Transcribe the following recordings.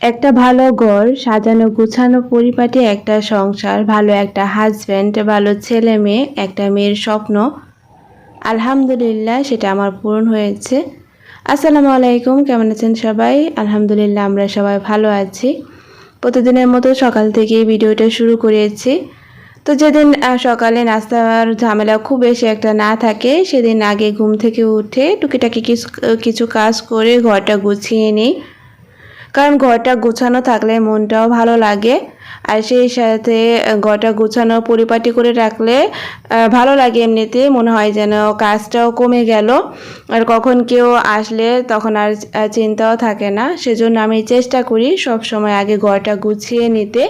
একটা ভালো ঘর, সাজানো গুছানো পরিপাটি, একটা সংসার, ভালো একটা হাজব্যান্ড ভালো ছেলে মেয়ে, একটা মেয়ের স্বপ্ন। আলহামদুলিল্লাহ, সেটা আমার পূরণ হয়েছে। আসসালামু আলাইকুম, কেমন আছেন সবাই? আলহামদুলিল্লাহ, আমরা সবাই ভালো আছি। প্রতিদিনের মতো সকাল থেকে ভিডিওটা শুরু করেছি। তো যেদিন সকালে নাস্তার ঝামেলা খুব বেশি একটা না থাকে, সেদিন আগে ঘুম থেকে উঠে টুকিটাকি কিছু কিছু কাজ করে ঘরটা গুছিয়ে নিই। কারণ ঘরটা গোছানো থাকলে মনটাও ভালো লাগে। আর সেই সাথে ঘরটা গোছানো পরিপাটি করে রাখলে ভালো লাগে এমনিতে। মনে হয় যেন কাজটাও কমে গেল। আর কখন কেউ আসলে তখন আর চিন্তাও থাকে না। সেজন্য আমি চেষ্টা করি সব সময় আগে ঘরটা গুছিয়ে নিতে।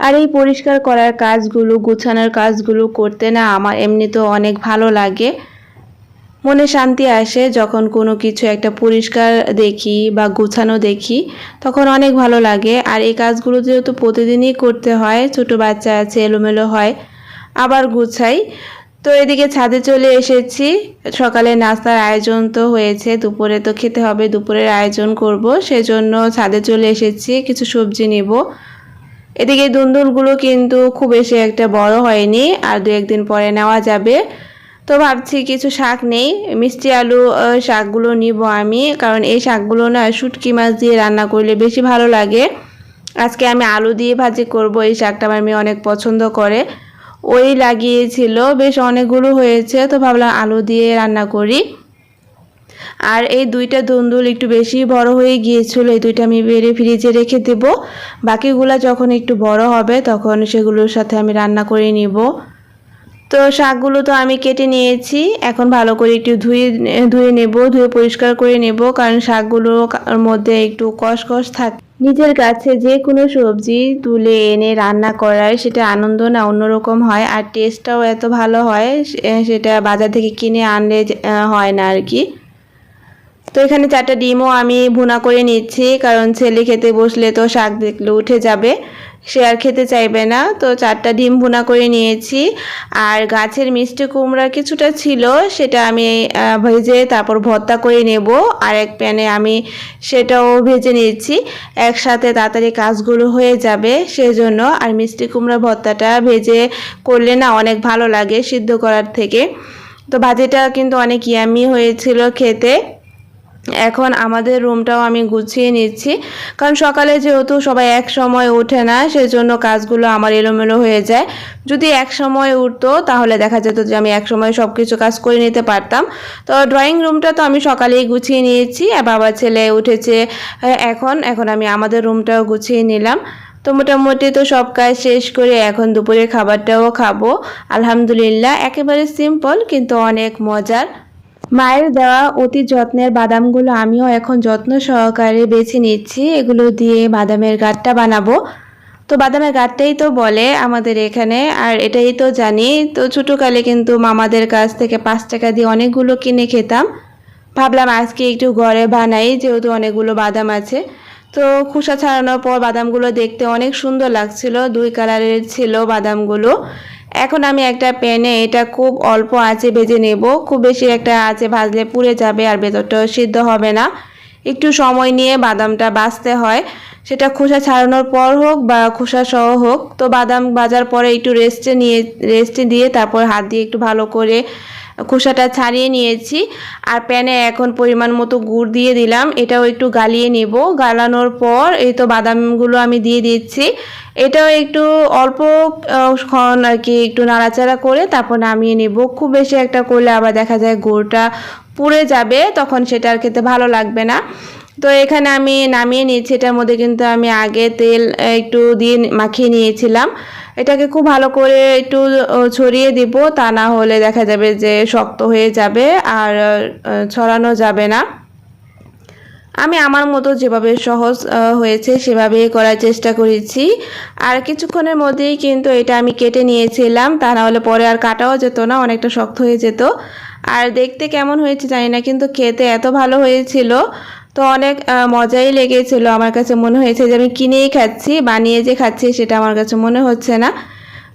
আর এই পরিষ্কার করার কাজগুলো, গুছানোর কাজগুলো করতে না আমার এমনিতেও অনেক ভালো লাগে। মনে শান্তি আসে যখন কোনো কিছু একটা পরিষ্কার দেখি বা গুছানো দেখি, তখন অনেক ভালো লাগে। আর এই কাজগুলো যেহেতু প্রতিদিনই করতে হয়, ছোট বাচ্চা আছে, এলোমেলো হয়, আবার গুছাই। তো এদিকে ছাদে চলে এসেছি। সকালে নাস্তার আয়োজন তো হয়েছে, দুপুরে তো খেতে হবে, দুপুরের আয়োজন করব। সেজন্য ছাদে চলে এসেছি, কিছু সবজি নেব। এদিকে দুন্দুলগুলো কিন্তু খুব বেশি একটা বড় হয়নি, আর দু একদিন পরে নেওয়া যাবে। তো ভাবছি কিছু শাক নেই, মিষ্টি আলু শাকগুলো নিব আমি, কারণ এই শাকগুলো না শুটকি মাছ দিয়ে রান্না করলে বেশি ভালো লাগে। আজকে আমি আলু দিয়ে ভাজি করব, এই শাকটা আমার মেয়ে অনেক পছন্দ করে। ওই লাগিয়েছিল, বেশ অনেকগুলো হয়েছে, তো ভাবলাম আলু দিয়ে রান্না করি। আর এই দুইটা দুন্দুল একটু বেশি বড় হয়ে গিয়েছিল, এই দুইটা আমি বেড়ে ফ্রিজে রেখে দেব। বাকিগুলা যখন একটু বড় হবে, তখন সেগুলোর সাথে আমি রান্না করে নিব। তো শাকগুলো তো আমি কেটে নিয়েছি। এখন ভালো করে একটু ধুয়ে ধুয়ে নেব, ধুয়ে পরিষ্কার করে নেব, কারণ শাকগুলোর মধ্যে একটু কষকষ থাকে। নিজের কাছে যে কোনো সবজি তুলে এনে রান্না করার সেটা আনন্দ না অন্যরকম হয়, আর টেস্টটাও এত ভালো হয় সেটা বাজার থেকে কিনে আনলে হয় না আর কি। তো এখানে চারটা ডিমও আমি ভুনা করে নিচ্ছি, কারণ ছেলে খেতে বসলে তো শাক দেখলে উঠে যাবে। সে আর খেতে চাইবে না। তো চারটা ডিম ভুনা করে নিয়েছি। আর গাছের মিষ্টি কুমড়া কিছুটা ছিল, সেটা আমি ভেজে তারপর ভর্তা করে নেব। আর এক প্যানে আমি সেটাও ভেজে নিয়েছি। একসাথে তাড়াতাড়ি কাজগুলো হয়ে যাবে সেজন্য। আর মিষ্টি কুমড়া ভর্তাটা ভেজে করলে না অনেক ভালো লাগে সিদ্ধ করার থেকে। তো ভাজিটা কিন্তু অনেক ইয়ামি হয়েছিল খেতে। এখন আমাদের রুমটাও আমি গুছিয়ে নিচ্ছি। কারণ সকালে যেহেতু সবাই এক সময় ওঠে না, সেজন্য কাজগুলো আমার এলোমেলো হয়ে যায়। যদি এক সময় উঠতো, তাহলে দেখা যেত যে আমি এক সময় সব কিছু কাজ করে নিতে পারতাম। তো ড্রয়িং রুমটা তো আমি সকালেই গুছিয়ে নিয়েছি, আর বাবা ছেলে উঠেছে এখন এখন আমি আমাদের রুমটাও গুছিয়ে নিলাম। তো মোটামুটি তো সব কাজ শেষ করে এখন দুপুরের খাবারটাও খাব, আলহামদুলিল্লাহ। একেবারে সিম্পল কিন্তু অনেক মজার। মায়ের দেওয়া অতি যত্নের বাদামগুলো আমিও এখন যত্ন সহকারে বেছে নিচ্ছি। এগুলো দিয়ে বাদামের গাঠটা বানাবো। তো বাদামের গাঠটাই তো বলে আমাদের এখানে, আর এটাই তো জানি। তো ছোটোকালে কিন্তু মামাদের কাছ থেকে পাঁচ টাকা দিয়ে অনেকগুলো কিনে খেতাম। ভাবলাম আজকে একটু ঘরে বানাই, যেহেতু অনেকগুলো বাদাম আছে। তো খোসা ছাড়ানোর পর বাদামগুলো দেখতে অনেক সুন্দর লাগছিল। দুই কালারের ছিল বাদামগুলো। এখন আমি একটা প্যানে এটা খুব অল্প আঁচে ভেজে নেব। খুব বেশি একটা আঁচে ভাজলে পুড়ে যাবে আর ভেতরটাও সিদ্ধ হবে না। একটু সময় নিয়ে বাদামটা বাছতে হয়। সেটা খোসা ছাড়ানোর পর হোক বা খোসা সহ হোক। তো বাদাম বাজার পরে একটু রেস্টে নিয়ে রেস্টে দিয়ে তারপর হাত দিয়ে একটু ভালো করে খোসাটা ছাড়িয়ে নিয়েছি। আর প্যানে এখন পরিমাণ মতো গুড় দিয়ে দিলাম। এটাও একটু গালিয়ে নেব। গালানোর পর এই তো বাদামগুলো আমি দিয়ে দিচ্ছি। এটাও একটু অল্প ক্ষণ আর কি একটু নাড়াচাড়া করে তারপর নামিয়ে নেব। খুব বেশি একটা করলে আবার দেখা যায় গুড়টা পুড়ে যাবে, তখন সেটা আর খেতে ভালো লাগবে না। তো এখানে আমি নামিয়ে নিয়েছি। এটার মধ্যে কিন্তু আমি আগে তেল একটু দিয়ে মাখিয়ে নিয়েছিলাম। এটাকে খুব ভালো করে একটু ছড়িয়ে দিব, তা না হলে দেখা যাবে যে শক্ত হয়ে যাবে আর ছড়ানো যাবে না। আমি আমার মতো যেভাবে সহজ হয়েছে সেভাবেই করার চেষ্টা করেছি। আর কিছুক্ষণের মধ্যেই কিন্তু এটা আমি কেটে নিয়েছিলাম, তা না হলে পরে আর কাটাও যেত না, অনেকটা শক্ত হয়ে যেত। আর দেখতে কেমন হয়েছে জানি না, কিন্তু খেতে এত ভালো হয়েছিল। তো অনেক মজাই লেগেছিল। আমার কাছে মনে হয়েছে যে আমি কিনেই খাচ্ছি, বানিয়ে যে খাচ্ছি সেটা আমার কাছে মনে হচ্ছে না।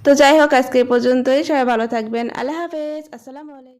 তো যাই হোক, আজকে পর্যন্তই। সবাই ভালো থাকবেন। আল্লাহ হাফেজ। আসসালামু আলাইকুম।